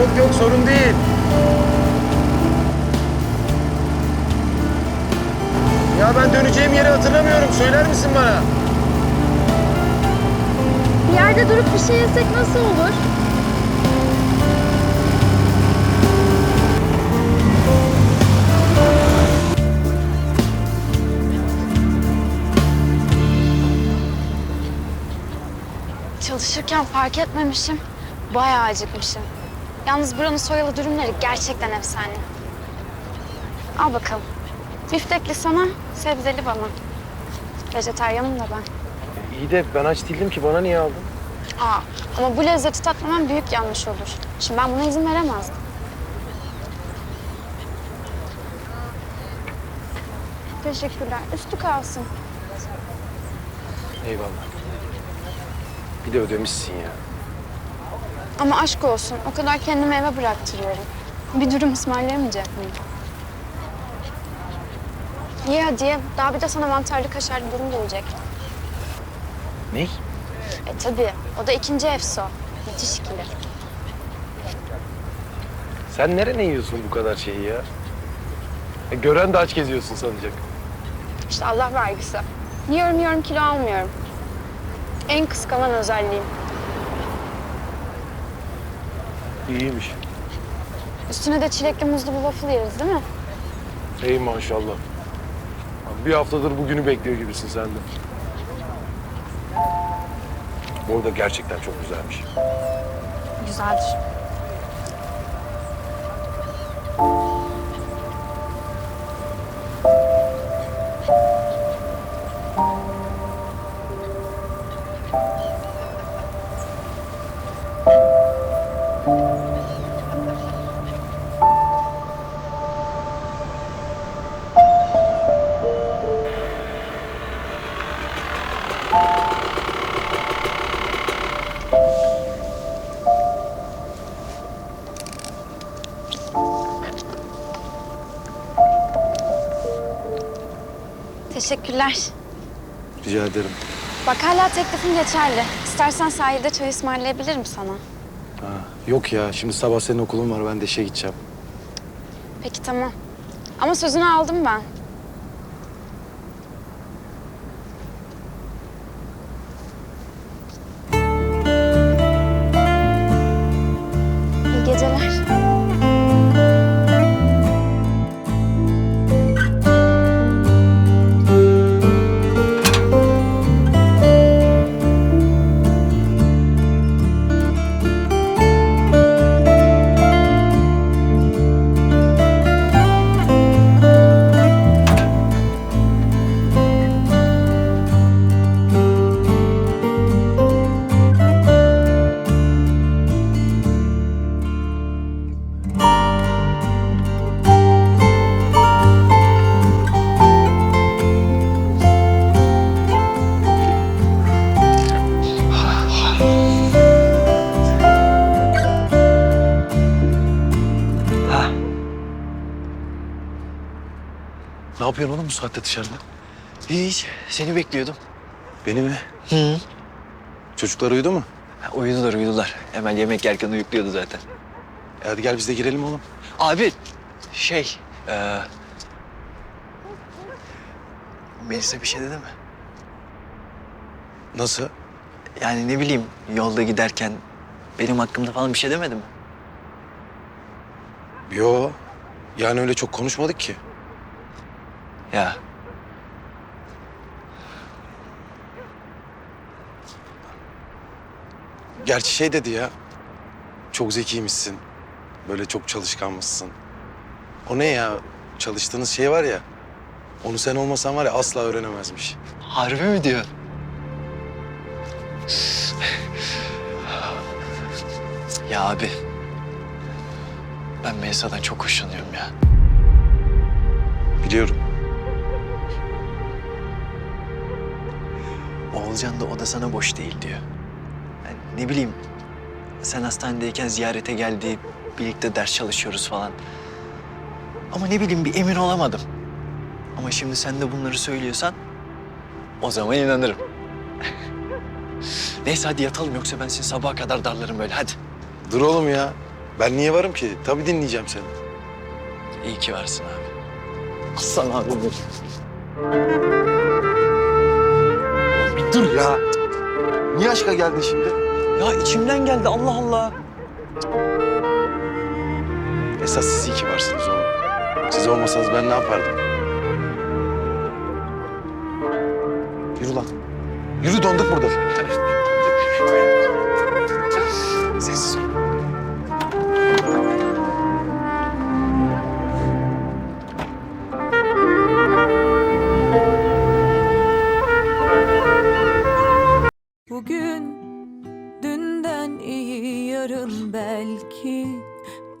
Yok yok sorun değil. Ya ben döneceğim yeri hatırlamıyorum. Söyler misin bana? Bir yerde durup bir şey yesek nasıl olur? Çalışırken fark etmemişim. Bayağı acıkmışım. Yalnız buranın soyalı dürümleri gerçekten efsane. Al bakalım. Biftekli sana, sebzeli bana. Vejetaryanım da ben. İyi de ben aç değildim ki. Bana niye aldın? Aa, ama bu lezzeti tatmamam büyük yanlış olur. Şimdi ben buna izin veremezdim. Teşekkürler. Üstü kalsın. Eyvallah. Bir de ödemişsin ya. Ama aşk olsun. O kadar kendimi eve bıraktırıyorum. Bir dürüm ısmarlayamayacak mıyım? Ye hadi ye. Daha bir de sana mantarlı kaşarlı dürüm gelecek. Ne? E tabii. O da ikinci efso. Müthiş ikili. Sen nerene yiyorsun bu kadar şeyi ya? E, gören de aç geziyorsun sanacak. İşte Allah vergisi. Yiyorum yiyorum kilo almıyorum. En kıskanan özelliğim. İyiymiş. Üstüne de çilekli muzlu bir waffle yeriz değil mi? Ey maşallah. Bir haftadır bugünü bekliyor gibisin sen de. Bu arada gerçekten çok güzelmiş. Güzeldir. Teşekkürler. Rica ederim. Bak hala teklifin geçerli. İstersen sahilde çay ısmarlayabilirim sana. Ha, yok ya şimdi sabah senin okulun var ben de işe gideceğim. Peki tamam. Ama sözünü aldım ben. Yapıyorsun oğlum bu saatte dışarıda? Hiç. Seni bekliyordum. Beni mi? Hı. Çocuklar uyudu mu? Ha, Uyudular uyudular. Hemen yemek yerken uyukluyordu zaten. E hadi gel biz de girelim oğlum. Abi şey... E... Melisa bir şey dedi mi? Nasıl? Yani ne bileyim yolda giderken benim hakkımda falan bir şey demedi mi? Yo. Yani öyle çok konuşmadık ki. Ya Gerçi şey dedi ya. Çok zekiymişsin. Böyle çok çalışkanmışsın. O ne ya? Çalıştığınız şey var ya. Onu sen olmasan var ya asla öğrenemezmiş. harbi mi diyor? ya abi. Ben Melisa'dan çok hoşlanıyorum ya. Biliyorum. Oğulcan da o da sana boş değil diyor. Yani ne bileyim sen hastanedeyken ziyarete geldi, birlikte ders çalışıyoruz falan. Ama ne bileyim bir emin olamadım. Ama şimdi sen de bunları söylüyorsan o zaman inanırım. Neyse hadi yatalım yoksa ben seni sabaha kadar darlarım böyle hadi. Dur oğlum ya. Ben niye varım ki? Tabii dinleyeceğim seni. İyi ki varsın abi. Aslan abi benim. Dur ya. Niye aşka geldin şimdi? Ya içimden geldi Allah Allah. Esas siz iyi ki varsınız oğlum. Siz olmasanız ben ne yapardım? Yürü lan. Yürü donduk burada.